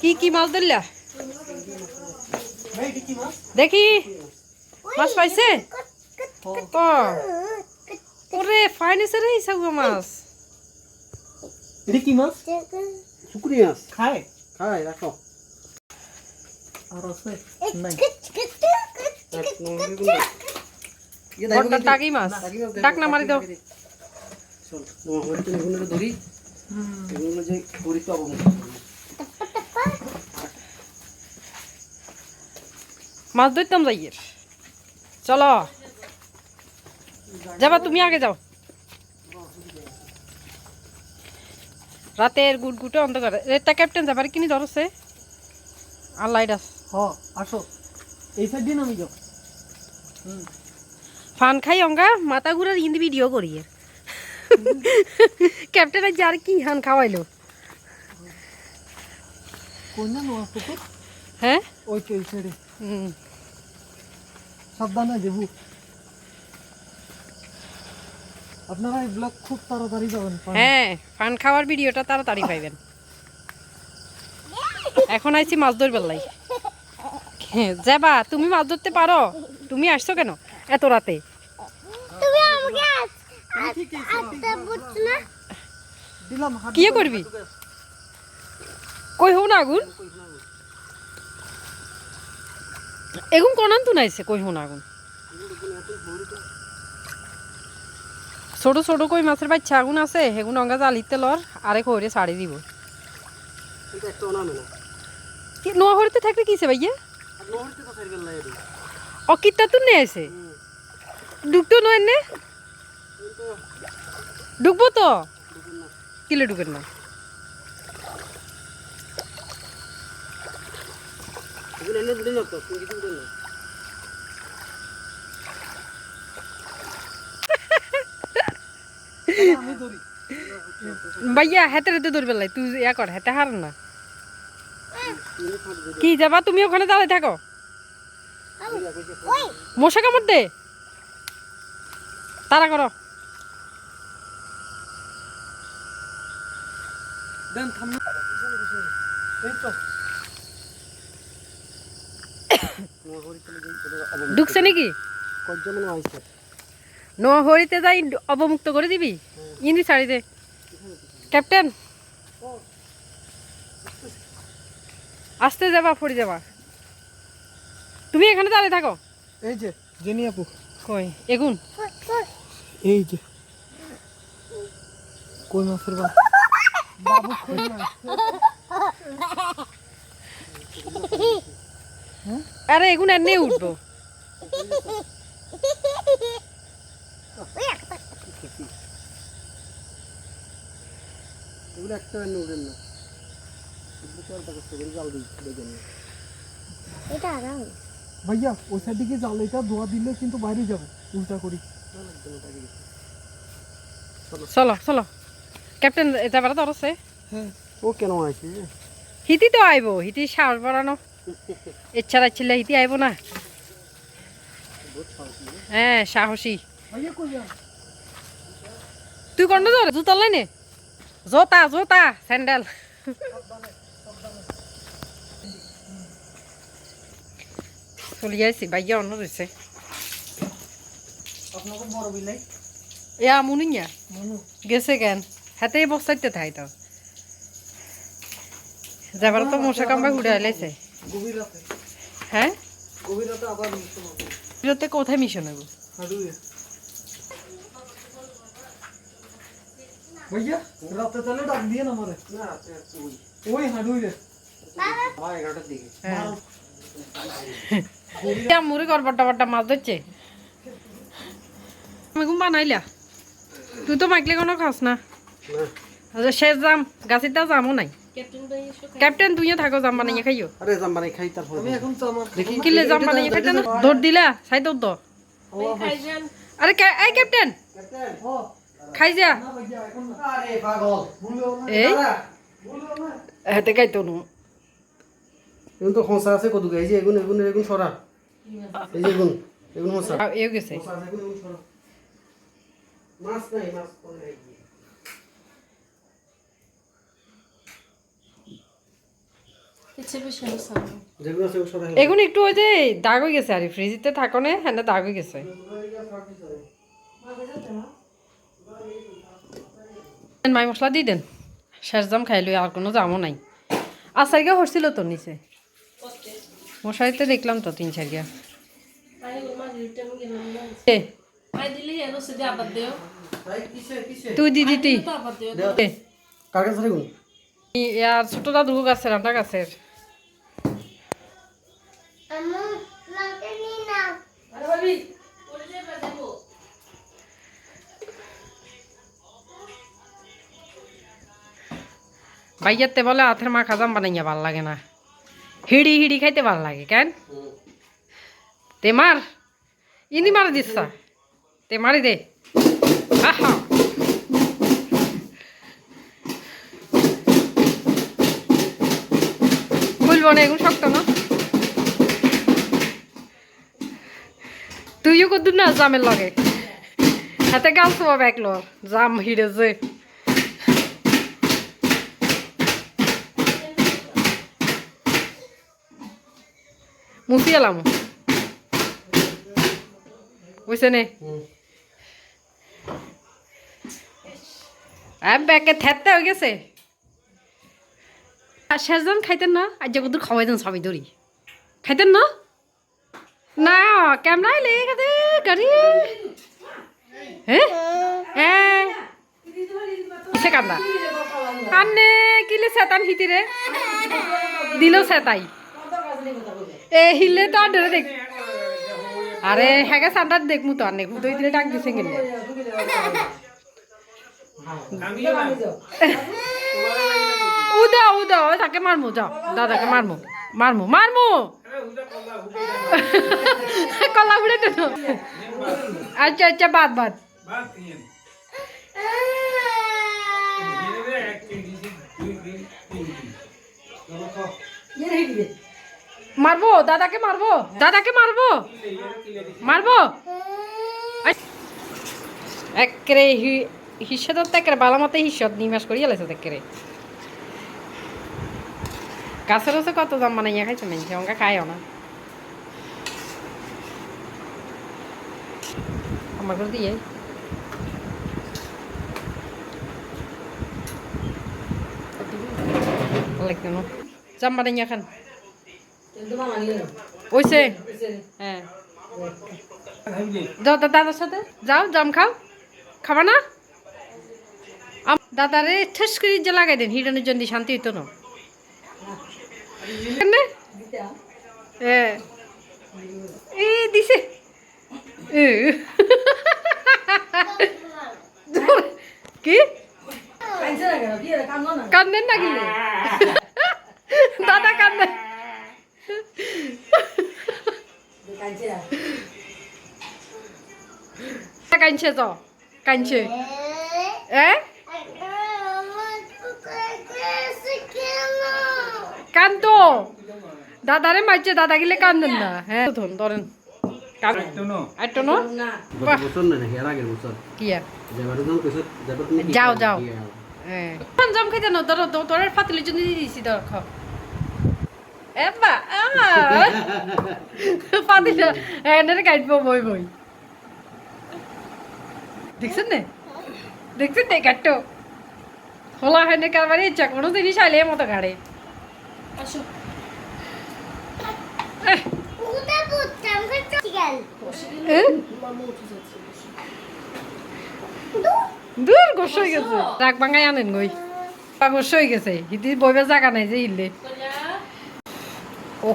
কি কি মাছ ধরলা? দেখি। মাছ পাইছে? ওরে ফাইন এসে রে সব মাছ। এটা কি মাছ? শুকুরি মাছ। খায়? খাই রাখো। আর আছে? নাই। টাকি মাছ। ডাক না মারি দাও। ধরি। এগুলো যে তো মাছ ধরতাম যাইয়ের চলো। যাবা তুমি আগে যাও। রাতের গুট গুটে অন্ধকার এটা ক্যাপ্টেন যাবার কিনি ধরছে আর লাইট আস হ আসো। এই সাইড দিয়ে নামি যাও। ফান খাই অঙ্গা মাথা ঘুরার হিন্দি ভিডিও করি ক্যাপ্টেন আজ আর কি হান খাওয়াইলো। কোন মাছ পুকুর? হ্যাঁ? ওই এই সাইডে হুম। সাবধানে দেবু আপনারা এই ব্লগ খুব তাড়াতাড়ি যাবেন হ্যাঁ ফান খাওয়ার ভিডিওটা তাড়াতাড়ি পাইবেন। এখন আইছি মাছ ধরবার লাই। যাবা তুমি মাছ ধরতে পারো। তুমি আসছো কেন এত রাতে? তুমি আমাকে আস- আস- আসতে বুঝছ না? দিলাম হাত কি করবি? কই হো না আগুন? কোনান তো নাইছে কই হো না আগুন? ছোট ছোট কই মাছের বাচ্চা আগুন আছে সেগুন অঙ্গা জালিতে লর আরেক হইরে ছাড়ি দিব। না? নোয়া হরিতে থাকলে কিছে ভাইয়া? আর অকিটটা তো নিয়ে আছে ডুবতো নয় নে? ডুববো তো? কিলে ডুবেন না? ভাইয়া হাতে হাতে ধরবে লাই তুই ইয়া কর হাতে হার না। কি যাবা, তুমি ওখানে দাঁড়ায় থাকো। মশা কামড় দে। তারা করো। দেন থাম এই তো। ঢুকছে নাকি? কজ্জা মনে আইছে নোয়া হরিতে যাই অবমুক্ত করে দিবি? ইন্দি ছাড়ি দে। ক্যাপ্টেন? আসতে যাবা ফড়ি যাবা। তুমি এখানে দাঁড়িয়ে থাকো। এই যে জেনি আপু। কই? এগুন। এই যে। কই মাছের বা বাবু কই না। আরে এগুন এনে উঠবো। এগুলো একটা এনে উঠেন না। আর নিয়ে এটা ভাইয়া ওই সাইড দিকে জাল এটা ধোয়া দিলে কিন্তু বাইরে যাবে। উল্টা করি। চলো। চলো ক্যাপ্টেন যাবার তো আছে হ্যাঁ ও কেন আইছে? হিতি তো আইব হিতি সাহস বাড়ানো। ইচ্ছা রাখছিলে হিতি আইব না? হ্যাঁ সাহসী। তুই কোনটা ধরে জুতা লাইনে জোতা জোতা স্যান্ডেল চলি আইছি বাইয়া অন্য রয়েছে এয়া মুনিয়া মানু। গেছে কেন? হাতে বস্তাইতে থাই তো যাবার তো মশা কামড়া ঘুরে আইলাইছে হ্যাঁ? আবার মিশন হবে। কোথায় মিশন হইব হাডুয়ে ভাইয়া রাতে তাহলে ডাক দিয়ে না মারে? ওই ওই হাডুয়ে আমার এগারোটার দিকে। হ্যাঁ। মুড়ি কর বাট্টা বাট্টা মাছ ধরছে? আমি ঘুম বানাইলা? তুই তো মাইকলে কোনো খাস না। না। আচ্ছা, শেষ যাম গাছিটা যামও নাই। ক্যাপ্টেন তুইও থাকো জাম বানাইয়ে খাইও। আরে জাম বানাই খাই তারপর আমি এখন চামার দেখি। কিলে জাম বানাইয়ে খাইতে না দৌড় দিলা সাই দৌড় দো আরে কে- এই ক্যাপ্টেন। ও। খাই যা। আরে পাগল। এই? দাদা হাতে খাইতো নু। এগুন তো খোঁসা আছে কদুকে এই যে এগুন এগুন এগুন সরা। এই যে এগুন এগুন খোঁসা এও গেছে। খোঁসা এগুন এগুন সরা। মাছ নাই মাছ কোন নাই। ওগুলো একটু ওই যে দাগ হয়ে গেছে আর ফ্রিজিতে থাকো না হ্যাঁ দাগ হয়ে গেছে। মাই মশলা দিয়ে দেন। শেষ জাম খাইলো আর কোনো জামও নাই। আচারিকা হরছিল তো নিচে। মশারিতে দেখলাম তো তিন চারিয়া এ, তুই দিদি তুই ছোট দাদু গাছের আটা গাছের বাইয়াতে বলে হাতের মা খাজাম বানাইয়া ভালো লাগে না। হিড়ি হিড়ি খাইতে ভালো লাগে, কেন? তে মার, ইনি মার দিচ্ছা তে মারি দে। আহা। না এগুলো শক্ত না? তুইও কত না জামের লগে? হাতে গাল সবাব একলো জাম হিড়ে যে। মুছি এলাম। বুঝছে নে? ব্যাগে থেতে হয়ে গেছে। আর শেষজন খাইতেন না? আজ কত খাওয়াই দেন সবাই ধরি খাইতেন না? লেগে গেছে গাড়ি? হ্যাঁ হ্যাঁ কিসে কান্দা কান্নে কিলে সেতান হিতিরে দিল সেতাই। এ হিলে তো আর দেখ। আরে হ্যাঁ সান্টার দেখমু তো নেই দুই দিলে ডাক দিছে গেলে উদা উদা তাকে মারমু, যাও। দাদাকে মারমু। মারমু মারমু। কলা উড়ে তো আচ্ছা আচ্ছা বাদ বাদ। মারবো? দাদাকে মারবো? দাদাকে মারবো? মারবো? একরে হিসেদ একরে বালা মতে হিসদ নিমাস করিয়া লাইছে একরে। গাছের হচ্ছে কত দাম বানাইয়া খাইছে মানুষ অঙ্কা খায়ও না। আমার করে দিয়ে। জাম হ্যাঁ। দাদার সাথে। যাও, জাম খাও। খাবা না? দাদারে ঠেস করে যে লাগাই দেন, হিরণের জন্য শান্তি হইতো না? হ্যাঁ এ দিছে এ। কি কান্দেন না গিলে দাদা কান্দেন কাঁদছে তো কাঁদছে এ কান্দো। দাদারে মারছে দাদা গিলে কান্দেন না। হ্যাঁ ধরুন ধরেন। যাও, যাও। হ্যাঁ। জাম না তোর ফাতিলের জন্য বই বই। দেখছেন না? দেখছেন না কারবারে ইচ্ছা কোনো জিনিস আইলে মতো গাড়ে গেল। দূর। গোস হয়ে গেছে। রাগ বাঙ্গাই আনেন গই গোস হয়ে গেছে। হিদি বইবে জায়গা নাই যে ইলে। ও